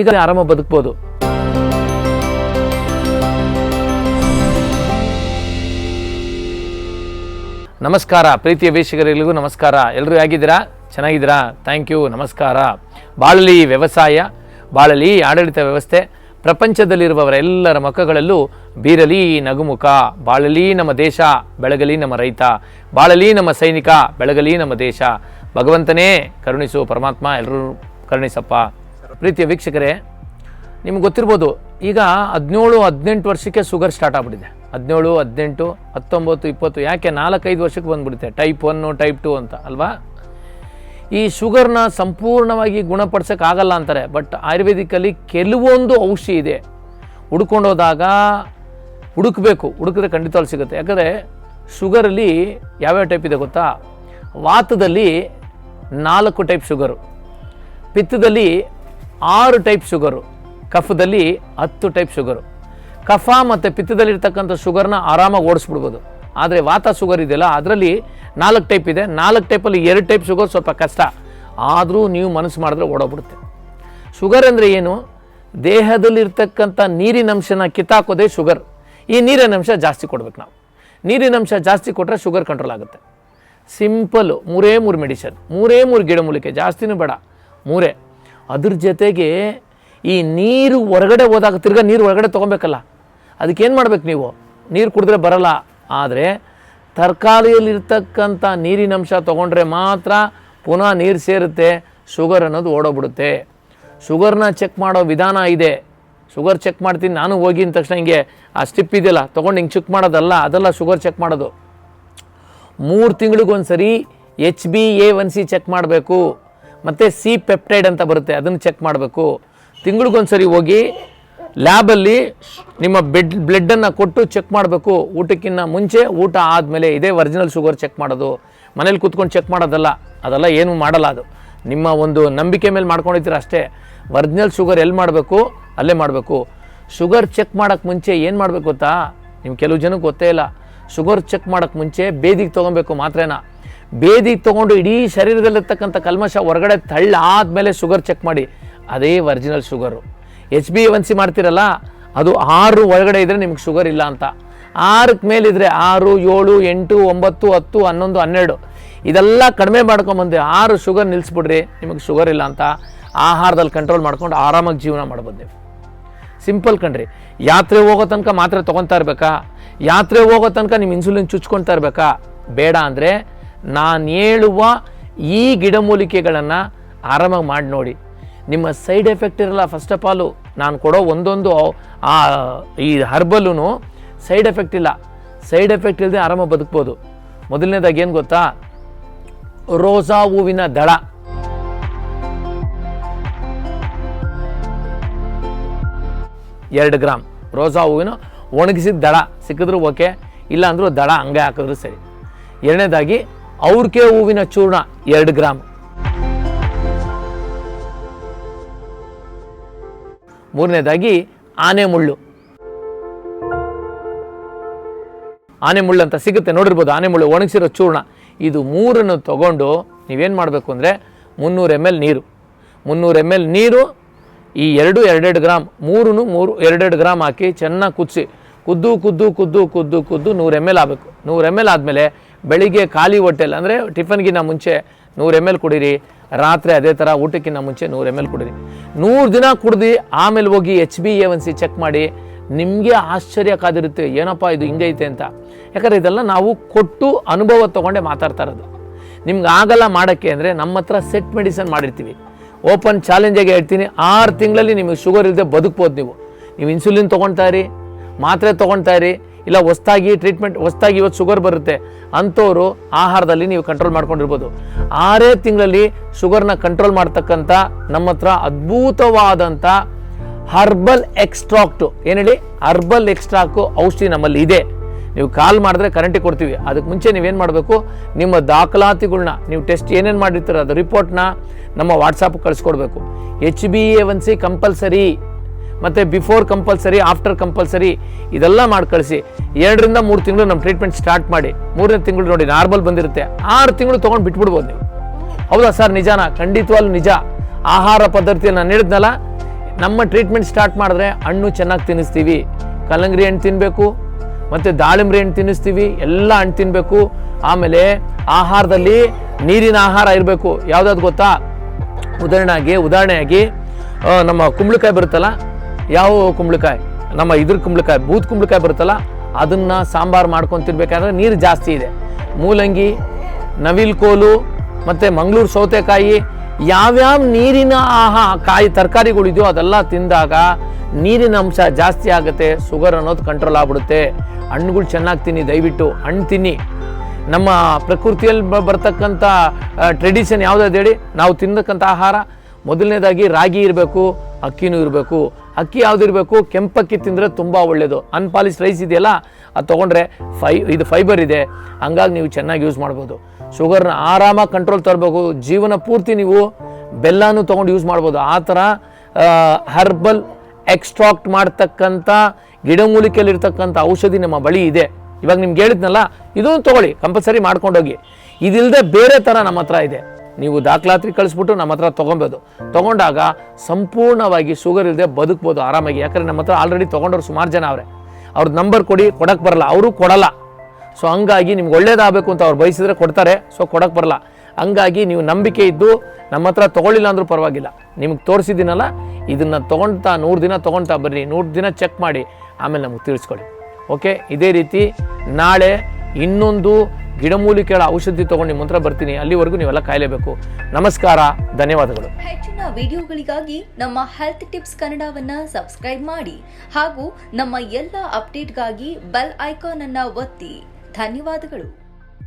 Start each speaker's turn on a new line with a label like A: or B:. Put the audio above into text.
A: ಈಗ ಆರಾಮ ಬದುಕ್ಬೋದು. ನಮಸ್ಕಾರ ಪ್ರೀತಿಯ ವೀಕ್ಷಕರಿಗಳಿಗೂ ನಮಸ್ಕಾರ. ಎಲ್ಲರೂ ಹೇಗಿದ್ದೀರಾ? ಚೆನ್ನಾಗಿದ್ದೀರಾ? ಥ್ಯಾಂಕ್ ಯು ನಮಸ್ಕಾರ. ಬಾಳಲಿ ವ್ಯವಸಾಯ, ಬಾಳಲಿ ಆಡಳಿತ ವ್ಯವಸ್ಥೆ, ಪ್ರಪಂಚದಲ್ಲಿರುವವರೆಲ್ಲರ ಮಕ್ಕಗಳಲ್ಲೂ ಬೀರಲಿ ನಗುಮುಖ, ಬಾಳಲಿ ನಮ್ಮ ದೇಶ, ಬೆಳಗಲಿ ನಮ್ಮ ರೈತ, ಬಾಳಲಿ ನಮ್ಮ ಸೈನಿಕ, ಬೆಳಗಲಿ ನಮ್ಮ ದೇಶ. ಭಗವಂತನೇ ಕರುಣಿಸು ಪರಮಾತ್ಮ ಎಲ್ಲರೂ ಕರುಣಿಸಪ್ಪ. ಪ್ರೀತಿಯ ವೀಕ್ಷಕರೇ, ನಿಮ್ಗೆ ಗೊತ್ತಿರ್ಬೋದು, ಈಗ ಹದಿನೇಳು, ಹದಿನೆಂಟು ವರ್ಷಕ್ಕೆ ಶುಗರ್ ಸ್ಟಾರ್ಟ್ ಆಗ್ಬಿಟ್ಟಿದೆ. ಹದಿನೇಳು, ಹದಿನೆಂಟು, ಹತ್ತೊಂಬತ್ತು, ಇಪ್ಪತ್ತು, ಯಾಕೆ ನಾಲ್ಕೈದು ವರ್ಷಕ್ಕೆ ಬಂದುಬಿಡುತ್ತೆ? ಟೈಪ್ ಒನ್ನು ಟೈಪ್ ಟು ಅಂತ, ಅಲ್ವಾ? ಈ ಶುಗರ್ನ ಸಂಪೂರ್ಣವಾಗಿ ಗುಣಪಡಿಸೋಕೆ ಆಗಲ್ಲ ಅಂತಾರೆ ಬಟ್ ಆಯುರ್ವೇದಿಕಲ್ಲಿ ಕೆಲವೊಂದು ಔಷಧಿ ಇದೆ. ಹುಡ್ಕೊಂಡು ಹೋದಾಗ ಹುಡುಕಬೇಕು, ಹುಡುಕಿದ್ರೆ ಖಂಡಿತವಾಗಿ ಸಿಗುತ್ತೆ. ಯಾಕಂದರೆ ಶುಗರಲ್ಲಿ ಯಾವ್ಯಾವ ಟೈಪ್ ಇದೆ ಗೊತ್ತಾ? ವಾತದಲ್ಲಿ ನಾಲ್ಕು ಟೈಪ್ ಶುಗರು ಪಿತ್ತದಲ್ಲಿ ಆರು ಟೈಪ್ ಶುಗರು ಕಫದಲ್ಲಿ ಹತ್ತು ಟೈಪ್ ಶುಗರು ಕಫ ಮತ್ತು ಪಿತ್ತದಲ್ಲಿರ್ತಕ್ಕಂಥ ಶುಗರ್ನ ಆರಾಮಾಗಿ ಓಡಿಸ್ಬಿಡ್ಬೋದು. ಆದರೆ ವಾತ ಶುಗರ್ ಇದೆಯಲ್ಲ, ಅದರಲ್ಲಿ ನಾಲ್ಕು ಟೈಪ್ ಇದೆ. ನಾಲ್ಕು ಟೈಪಲ್ಲಿ ಎರಡು ಟೈಪ್ ಶುಗರ್ ಸ್ವಲ್ಪ ಕಷ್ಟ. ಆದರೂ ನೀವು ಮನಸ್ಸು ಮಾಡಿದ್ರೆ ಓಡೋಗ್ಬಿಡುತ್ತೆ. ಶುಗರ್ ಅಂದರೆ ಏನು? ದೇಹದಲ್ಲಿರ್ತಕ್ಕಂಥ ನೀರಿನಂಶನ ಕಿತ್ತಾಕೋದೇ ಶುಗರ್ ಈ ನೀರಿನಂಶ ಜಾಸ್ತಿ ಕೊಡ್ಬೇಕು ನಾವು. ನೀರಿನಂಶ ಜಾಸ್ತಿ ಕೊಟ್ಟರೆ ಶುಗರ್ ಕಂಟ್ರೋಲ್ ಆಗುತ್ತೆ. ಸಿಂಪಲ್ಲು ಮೂರೇ ಮೂರು ಮೆಡಿಸನ್ ಮೂರೇ ಮೂರು ಗಿಡಮೂಲಿಕೆ. ಜಾಸ್ತಿನೂ ಬೇಡ. ಮೂರೇ. ಅದ್ರ ಜೊತೆಗೆ ಈ ನೀರು ಹೊರಗಡೆ ಹೋದಾಗ ತಿರ್ಗಾ ನೀರು ಹೊರಗಡೆ ತೊಗೊಬೇಕಲ್ಲ. ಅದಕ್ಕೇನು ಮಾಡ್ಬೇಕು ನೀವು? ನೀರು ಕುಡಿದ್ರೆ ಬರಲ್ಲ. ಆದರೆ ತರಕಾರಿಯಲ್ಲಿರ್ತಕ್ಕಂಥ ನೀರಿನಂಶ ತೊಗೊಂಡ್ರೆ ಮಾತ್ರ ಪುನಃ ನೀರು ಸೇರುತ್ತೆ, ಶುಗರ್ ಅನ್ನೋದು ಓಡೋಗ್ಬಿಡುತ್ತೆ. ಶುಗರ್ನ ಚೆಕ್ ಮಾಡೋ ವಿಧಾನ ಇದೆ. ಶುಗರ್ ಚೆಕ್ ಮಾಡ್ತೀನಿ, ನಾನು ಹೋಗಿ ಅಂದ ತಕ್ಷಣ ಹಿಂಗೆ ಆ ಸ್ಟಿಪ್ ಇದೆಯಲ್ಲ, ತೊಗೊಂಡು ಹಿಂಗೆ ಚೆಕ್ ಮಾಡೋದಲ್ಲ, ಅದೆಲ್ಲ ಶುಗರ್ ಚೆಕ್ ಮಾಡೋದು. ಮೂರು ತಿಂಗಳಿಗೊಂದ್ಸರಿ H B A one C check ಮಾಡಬೇಕು. ಮತ್ತು ಸಿ ಪೆಪ್ಟೈಡ್ ಅಂತ ಬರುತ್ತೆ, ಅದನ್ನು ಚೆಕ್ ಮಾಡಬೇಕು. ತಿಂಗಳಿಗೊಂದ್ಸರಿ ಹೋಗಿ ಲ್ಯಾಬಲ್ಲಿ ನಿಮ್ಮ ಬೆಡ್ ಬ್ಲಡ್ಡನ್ನು ಕೊಟ್ಟು ಚೆಕ್ ಮಾಡಬೇಕು. ಊಟಕ್ಕಿಂತ ಮುಂಚೆ ಊಟ ಆದಮೇಲೆ ಇದೇ ಒರಿಜಿನಲ್ ಶುಗರ್ ಚೆಕ್ ಮಾಡೋದು. ಮನೇಲಿ ಕೂತ್ಕೊಂಡು ಚೆಕ್ ಮಾಡೋದಲ್ಲ, ಅದೆಲ್ಲ ಏನು ಮಾಡಲ್ಲ ಅದು. ನಿಮ್ಮ ಒಂದು ನಂಬಿಕೆ ಮೇಲೆ ಮಾಡ್ಕೊಂಡಿದ್ದೀರ ಅಷ್ಟೇ. ಒರಿಜಿನಲ್ ಶುಗರ್ ಎಲ್ಲಿ ಮಾಡಬೇಕು? ಅಲ್ಲೇ ಮಾಡಬೇಕು. ಶುಗರ್ ಚೆಕ್ ಮಾಡೋಕ್ಕೆ ಮುಂಚೆ ಏನು ಮಾಡಬೇಕು ಗೊತ್ತಾ? ನಿಮ್ಮ ಕೆಲವು ಜನಕ್ಕೆ ಗೊತ್ತೇ ಇಲ್ಲ. ಶುಗರ್ ಚೆಕ್ ಮಾಡೋಕ್ಕೆ ಮುಂಚೆ ಬೇದಿಗೆ ತೊಗೊಬೇಕು ಮಾತ್ರೇನ. ಬೇದಿಗೆ ತೊಗೊಂಡು ಇಡೀ ಶರೀರದಲ್ಲಿರ್ತಕ್ಕಂಥ ಕಲ್ಮಶ ಹೊರಗಡೆ ತಳ್ಳ ಆದಮೇಲೆ ಶುಗರ್ ಚೆಕ್ ಮಾಡಿ. ಅದೇ original sugar H B one C ಮಾಡ್ತೀರಲ್ಲ, ಅದು ಆರು ಒಳಗಡೆ ಇದ್ದರೆ ನಿಮ್ಗೆ ಶುಗರ್ ಇಲ್ಲ ಅಂತ. ಆರಕ್ಕೆ ಮೇಲಿದ್ರೆ ಆರು, ಏಳು, ಎಂಟು, ಒಂಬತ್ತು, ಹತ್ತು, ಹನ್ನೊಂದು, ಹನ್ನೆರಡು. ಇದೆಲ್ಲ ಕಡಿಮೆ ಮಾಡ್ಕೊಂಬಂದು ಆರು ಶುಗರ್ ನಿಲ್ಲಿಸ್ಬಿಡ್ರಿ ನಿಮಗೆ ಶುಗರ್ ಇಲ್ಲ ಅಂತ ಆಹಾರದಲ್ಲಿ ಕಂಟ್ರೋಲ್ ಮಾಡ್ಕೊಂಡು ಆರಾಮಾಗಿ ಜೀವನ ಮಾಡ್ಬೋದು ಸಿಂಪಲ್ ಕಣ್ರಿ. ಯಾತ್ರೆ ಹೋಗೋ ತನಕ ಮಾತ್ರೆ ತೊಗೊತಾ ಇರಬೇಕಾ? ಯಾತ್ರೆ ಹೋಗೋ ತನಕ ನಿಮ್ಮ ಇನ್ಸುಲಿನ್ ಚುಚ್ಕೊಳ್ತಾ ಇರಬೇಕಾ? ಬೇಡ ಅಂದರೆ ನಾನು ಹೇಳುವ ಈ ಗಿಡಮೂಲಿಕೆಗಳನ್ನು ಆರಾಮಾಗಿ ಮಾಡಿ ನೋಡಿ. ನಿಮ್ಮ ಸೈಡ್ ಎಫೆಕ್ಟ್ ಇರಲ್ಲ ಫಸ್ಟ್ ಆಫ್ ಆಲು ನಾನು ಕೊಡೋ ಒಂದೊಂದು ಆ ಈ ಹರ್ಬಲ್ಲೂ ಸೈಡ್ ಎಫೆಕ್ಟ್ ಇಲ್ಲ. ಸೈಡ್ ಎಫೆಕ್ಟ್ ಇಲ್ಲದೆ ಆರಾಮಾಗಿ ಬದುಕ್ಬೋದು. ಮೊದಲನೇದಾಗಿ ಏನು ಗೊತ್ತಾ? ರೋಸಾ ಹೂವಿನ ದಳ. ಎರಡು ಗ್ರಾಮ್ ರೋಸಾ ಹೂವಿನ ಒಣಗಿಸಿದ ದಳ. ಸಿಕ್ಕಿದ್ರೂ ಓಕೆ ಇಲ್ಲ ಅಂದರೂ ದಳ ಹಂಗೆ ಹಾಕಿದ್ರು ಸರಿ. ಎರಡನೇದಾಗಿ ಅವ್ರಿಕೆ ಹೂವಿನ ಚೂರ್ಣ ಎರಡು ಗ್ರಾಮ್ ಮೂರನೇದಾಗಿ ಆನೆ ಮುಳ್ಳು. ಆನೆ ಮುಳ್ಳು ಅಂತ ಸಿಗುತ್ತೆ, ನೋಡಿರ್ಬೋದು, ಆನೆ ಮುಳ್ಳು ಒಣಗಿಸಿರೋ ಚೂರ್ಣ. ಇದು ಮೂರನ್ನು ತಗೊಂಡು ನೀವೇನು ಮಾಡಬೇಕು ಅಂದರೆ ಮುನ್ನೂರು ಎಂ ಎಲ್ ನೀರು. ಮುನ್ನೂರು ಎಂ ಎಲ್ ನೀರು ಈ ಎರಡು, ಎರಡೆರಡು ಗ್ರಾಮ್ ಮೂರು ಮೂರು, ಎರಡೆರಡು ಗ್ರಾಮ್ ಹಾಕಿ ಚೆನ್ನಾಗಿ ಕುದಿಸಿ. ಕುದ್ದು ಕುದ್ದು ಕುದ್ದು ಕುದ್ದು ಕುದ್ದು ನೂರು ಎಂ ಎಲ್ ಆಗಬೇಕು. ನೂರು ಎಂ ಎಲ್ ಆದಮೇಲೆ ಬೆಳಿಗ್ಗೆ ಖಾಲಿ ಹೊಟ್ಟೆಲ್ ಅಂದರೆ ಟಿಫನ್ಗಿನ್ನ ಮುಂಚೆ ನೂರು ಎಂ ಎಲ್ ಕುಡೀರಿ, ರಾತ್ರಿ ಅದೇ ಥರ ಊಟಕ್ಕಿಂತ ಮುಂಚೆ ನೂರು ಎಂ ಎಲ್ ಕುಡೀರಿ. ನೂರು ದಿನ ಕುಡ್ದು ಆಮೇಲೆ ಹೋಗಿ H B A one C check ಮಾಡಿ ನಿಮಗೆ ಆಶ್ಚರ್ಯ ಕಾದಿರುತ್ತೆ, ಏನಪ್ಪ ಇದು ಹಿಂಗೈತೆ ಅಂತ. ಯಾಕಂದರೆ ಇದೆಲ್ಲ ನಾವು ಕೊಟ್ಟು ಅನುಭವ ತೊಗೊಂಡೆ ಮಾತಾಡ್ತಾ ಇರೋದು. ನಿಮ್ಗೆ ಆಗಲ್ಲ ಮಾಡೋಕ್ಕೆ ಅಂದರೆ ನಮ್ಮ ಹತ್ರ ಸೆಟ್ ಮೆಡಿಸನ್ ಮಾಡಿರ್ತೀವಿ. ಓಪನ್ ಚಾಲೆಂಜಾಗಿ ಹೇಳ್ತೀನಿ, ಆರು ತಿಂಗಳಲ್ಲಿ ನಿಮಗೆ ಶುಗರ್ ಇಲ್ಲದೆ ಬದುಕ್ಬೋದು ನೀವು. ನೀವು ಇನ್ಸುಲಿನ್ ತೊಗೊಳ್ತಾ ಮಾತ್ರೆ ತೊಗೊಳ್ತಾ ಇಲ್ಲ ಹೊಸ್ದಾಗಿ ಟ್ರೀಟ್ಮೆಂಟ್ ಹೊಸ್ದಾಗಿ ಇವತ್ತು ಶುಗರ್ ಬರುತ್ತೆ ಅಂಥವ್ರು ಆಹಾರದಲ್ಲಿ ನೀವು ಕಂಟ್ರೋಲ್ ಮಾಡ್ಕೊಂಡಿರ್ಬೋದು. ಆರೇ ತಿಂಗಳಲ್ಲಿ ಶುಗರ್ನ ಕಂಟ್ರೋಲ್ ಮಾಡ್ತಕ್ಕಂಥ ನಮ್ಮ ಹತ್ರ ಅದ್ಭುತವಾದಂಥ ಹರ್ಬಲ್ ಎಕ್ಸ್ಟ್ರಾಕ್ಟು ಏನು ಹೇಳಿ? ಹರ್ಬಲ್ ಎಕ್ಸ್ಟ್ರಾಕ್ಟು ಔಷಧಿ ನಮ್ಮಲ್ಲಿ ಇದೆ. ನೀವು ಕಾಲ್ ಮಾಡಿದ್ರೆ ಕರೆಂಟಿಗೆ ಕೊಡ್ತೀವಿ. ಅದಕ್ಕೆ ಮುಂಚೆ ನೀವೇನು ಮಾಡಬೇಕು? ನಿಮ್ಮ ದಾಖಲಾತಿಗಳನ್ನ ನೀವು ಟೆಸ್ಟ್ ಏನೇನು ಮಾಡಿರ್ತೀರ ಅದು ರಿಪೋರ್ಟ್ನ ನಮ್ಮ WhatsApp ಕಳಿಸ್ಕೊಡ್ಬೇಕು. H B A one C compulsory ಮತ್ತು ಬಿಫೋರ್ ಕಂಪಲ್ಸರಿ ಆಫ್ಟರ್ ಕಂಪಲ್ಸರಿ ಇದೆಲ್ಲ ಮಾಡಿ ಕಳಿಸಿ. ಎರಡರಿಂದ ಮೂರು ತಿಂಗಳು ನಮ್ಮ ಟ್ರೀಟ್ಮೆಂಟ್ ಸ್ಟಾರ್ಟ್ ಮಾಡಿ. ಮೂರನೇ ತಿಂಗಳು ನೋಡಿ ನಾರ್ಮಲ್ ಬಂದಿರುತ್ತೆ. ಆರು ತಿಂಗಳು ತೊಗೊಂಡು ಬಿಟ್ಬಿಡ್ಬೋದು ನೀವು. ಹೌದಾ ಸರ್ ನಿಜಾನ? ಖಂಡಿತವಾಗ್ಲೂ ನಿಜ. ಆಹಾರ ಪದ್ಧತಿಯನ್ನು ನಾನು ಹೇಳಿದ್ನಲ್ಲ, ನಮ್ಮ ಟ್ರೀಟ್ಮೆಂಟ್ ಸ್ಟಾರ್ಟ್ ಮಾಡಿದ್ರೆ ಹಣ್ಣು ಚೆನ್ನಾಗಿ ತಿನ್ನಿಸ್ತೀವಿ. ಕಲ್ಲಂಗಡಿ ಹಣ್ಣು ತಿನ್ನಬೇಕು ಮತ್ತು ದಾಳಿಂಬೆ ಹಣ್ಣು ತಿನ್ನಿಸ್ತೀವಿ. ಎಲ್ಲ ಹಣ್ಣು ತಿನ್ನಬೇಕು ಆಮೇಲೆ ಆಹಾರದಲ್ಲಿ ನೀರಿನ ಆಹಾರ ಇರಬೇಕು. ಯಾವುದಾದ್ರು ಗೊತ್ತಾ? ಉದಾಹರಣೆಯಾಗಿ ಉದಾಹರಣೆಯಾಗಿ ನಮ್ಮ ಕುಂಬಳಕಾಯಿ ಬರುತ್ತಲ್ಲ ಯಾವ ಕುಂಬಳಕಾಯಿ? ನಮ್ಮ ಇದ್ರ ಕುಂಬಳಕಾಯಿ ಬೂತ್ ಕುಂಬಳಕಾಯಿ ಬರುತ್ತಲ್ಲ, ಅದನ್ನು ಸಾಂಬಾರು ಮಾಡ್ಕೊಂಡು ನೀರು ಜಾಸ್ತಿ ಇದೆ. ಮೂಲಂಗಿ, ನವಿಲ್ ಕೋಲು, ಮತ್ತು ಮಂಗಳೂರು ಸೌತೆಕಾಯಿ, ಯಾವ್ಯಾವ ನೀರಿನ ಆಹಾ ಕಾಯಿ ತರಕಾರಿಗಳಿದೆಯೋ ಅದೆಲ್ಲ ತಿಂದಾಗ ನೀರಿನ ಅಂಶ ಜಾಸ್ತಿ ಆಗುತ್ತೆ ಶುಗರ್ ಅನ್ನೋದು ಕಂಟ್ರೋಲ್ ಆಗ್ಬಿಡುತ್ತೆ. ಹಣ್ಣುಗಳು ಚೆನ್ನಾಗಿ ತಿನ್ನಿ, ದಯವಿಟ್ಟು ಹಣ್ಣು ತಿನ್ನಿ. ನಮ್ಮ ಪ್ರಕೃತಿಯಲ್ಲಿ ಬರ್ತಕ್ಕಂಥ ಟ್ರೆಡಿಷನ್ ಯಾವುದಾದ್ರು ಹೇಳಿ? ನಾವು ತಿನ್ನಕ್ಕಂಥ ಆಹಾರ. ಮೊದಲನೇದಾಗಿ ರಾಗಿ ಇರಬೇಕು, ಅಕ್ಕಿನೂ ಇರಬೇಕು. ಅಕ್ಕಿ ಯಾವುದಿರಬೇಕು ಕೆಂಪಕ್ಕಿ ತಿಂದರೆ ತುಂಬ ಒಳ್ಳೆಯದು ಅನ್ಪಾಲಿಶ್ ರೈಸ್ ಇದೆಯಲ್ಲ, ಅದು ತೊಗೊಂಡ್ರೆ ಫೈ, ಇದು ಫೈಬರ್ ಇದೆ. ಹಂಗಾಗಿ ನೀವು ಚೆನ್ನಾಗಿ ಯೂಸ್ ಮಾಡ್ಬೋದು. ಶುಗರ್ನ ಆರಾಮಾಗಿ ಕಂಟ್ರೋಲ್ ತರಬೇಕು. ಜೀವನ ಪೂರ್ತಿ ನೀವು ಬೆಲ್ಲನೂ ತೊಗೊಂಡು ಯೂಸ್ ಮಾಡ್ಬೋದು. ಆ ಥರ ಹರ್ಬಲ್ ಎಕ್ಸ್ಟ್ರಾಕ್ಟ್ ಮಾಡ್ತಕ್ಕಂಥ ಗಿಡಮೂಲಿಕೆಯಲ್ಲಿರ್ತಕ್ಕಂಥ ಔಷಧಿ ನಮ್ಮ ಬಳಿ ಇದೆ. ಇವಾಗ ನಿಮ್ಗೆ ಹೇಳಿದ್ನಲ್ಲ, ಇದನ್ನು ತಗೊಳ್ಳಿ. ಕಂಪಲ್ಸರಿ ಮಾಡ್ಕೊಂಡೋಗಿ. ಇದಿಲ್ಲದೆ ಬೇರೆ ಥರ ನಮ್ಮ ಹತ್ರ ಇದೆ. ನೀವು ದಾಖಲಾತಿ ಕಳಿಸ್ಬಿಟ್ಟು ನಮ್ಮ ಹತ್ರ ತೊಗೊಬೋದು. ತೊಗೊಂಡಾಗ ಸಂಪೂರ್ಣವಾಗಿ ಶುಗರ್ ಇಲ್ಲದೆ ಬದುಕ್ಬೋದು ಆರಾಮಾಗಿ. ಯಾಕಂದರೆ ನಮ್ಮ ಹತ್ರ ಆಲ್ರೆಡಿ ತೊಗೊಂಡವ್ರು ಸುಮಾರು ಜನ ಅವರೇ. ಅವ್ರದ್ದು ನಂಬರ್ ಕೊಡಿ ಕೊಡಕ್ಕೆ ಬರಲ್ಲ. ಅವರು ಕೊಡಲ್ಲ. ಸೊ ಹಂಗಾಗಿ ನಿಮ್ಗೆ ಒಳ್ಳೇದಾಗಬೇಕು ಅಂತ ಅವ್ರು ಬಯಸಿದ್ರೆ ಕೊಡ್ತಾರೆ. ಸೊ ಕೊಡಕ್ಕೆ ಬರಲ್ಲ. ಹಂಗಾಗಿ ನೀವು ನಂಬಿಕೆ ಇದ್ದು ನಮ್ಮ ಹತ್ರ ತೊಗೊಳ್ಳಿಲ್ಲ ಅಂದರೂ ಪರವಾಗಿಲ್ಲ. ನಿಮ್ಗೆ ತೋರಿಸಿದ್ದೀನಲ್ಲ, ಇದನ್ನು ತೊಗೊಳ್ತಾ ನೂರು ದಿನ ತೊಗೊಳ್ತಾ ಬರ್ರಿ. ನೂರು ದಿನ ಚೆಕ್ ಮಾಡಿ, ಆಮೇಲೆ ನಮಗೆ ತಿಳಿಸ್ಕೊಡಿ. ಓಕೆ ಇದೇ ರೀತಿ ನಾಳೆ ಇನ್ನೊಂದು ಗಿಡಮೂಲಿಕೆಗಳ ಔಷಧಿ ತಗೊಂಡು ನಿಮ್ಮ ಹತ್ರ ಬರ್ತೀನಿ, ಅಲ್ಲಿವರೆಗೂ ನೀವೆಲ್ಲ ಕಾಯಲೇಬೇಕು. ನಮಸ್ಕಾರ, ಧನ್ಯವಾದಗಳು.
B: ಹೆಚ್ಚಿನ ವಿಡಿಯೋಗಳಿಗಾಗಿ ನಮ್ಮ ಹೆಲ್ತ್ ಟಿಪ್ಸ್ ಕನ್ನಡವನ್ನ ಸಬ್ಸ್ಕ್ರೈಬ್ ಮಾಡಿ ಹಾಗೂ ನಮ್ಮ ಎಲ್ಲ ಅಪ್ಡೇಟ್ಗಾಗಿ ಬೆಲ್ ಐಕಾನ್ ಅನ್ನ ಒತ್ತಿ. ಧನ್ಯವಾದಗಳು.